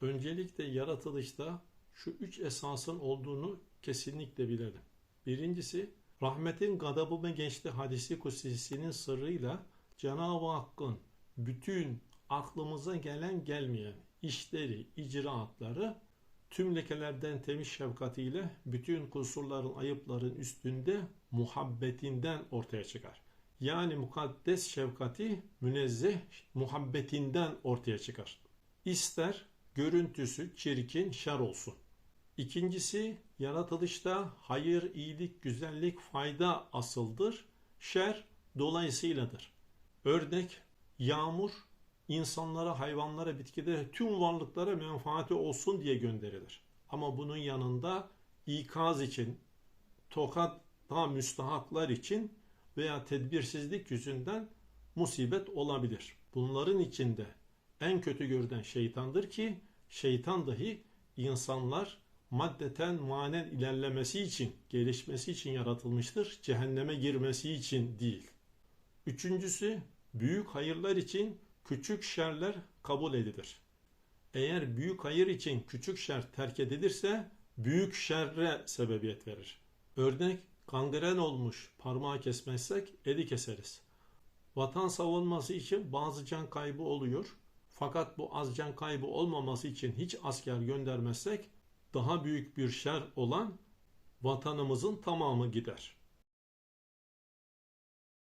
Öncelikle yaratılışta şu üç esasın olduğunu kesinlikle bilelim. Birincisi rahmetin gadabı ve gençli hadisi kutsisinin sırrıyla Cenab-ı Hakk'ın bütün aklımıza gelen gelmeyen işleri, icraatları tüm lekelerden temiz şefkatiyle bütün kusurların, ayıpların üstünde muhabbetinden ortaya çıkar. Yani mukaddes şefkati münezzeh muhabbetinden ortaya çıkar. İster görüntüsü çirkin, şer olsun. İkincisi yaratılışta hayır, iyilik, güzellik, fayda asıldır. Şer dolayısıyladır. Örnek yağmur insanlara, hayvanlara, bitkilere, tüm varlıklara menfaati olsun diye gönderilir. Ama bunun yanında ikaz için, tokata müstahaklar için veya tedbirsizlik yüzünden musibet olabilir. Bunların içinde en kötü görülen şeytandır ki şeytan dahi insanlar maddeten manen ilerlemesi için, gelişmesi için yaratılmıştır. Cehenneme girmesi için değil. Üçüncüsü büyük hayırlar için küçük şerler kabul edilir. Eğer büyük hayır için küçük şer terk edilirse büyük şerre sebebiyet verir. Örnek kangren olmuş parmağı kesmezsek eli keseriz. Vatan savunması için bazı can kaybı oluyor. Fakat bu az can kaybı olmaması için hiç asker göndermezsek daha büyük bir şer olan vatanımızın tamamı gider.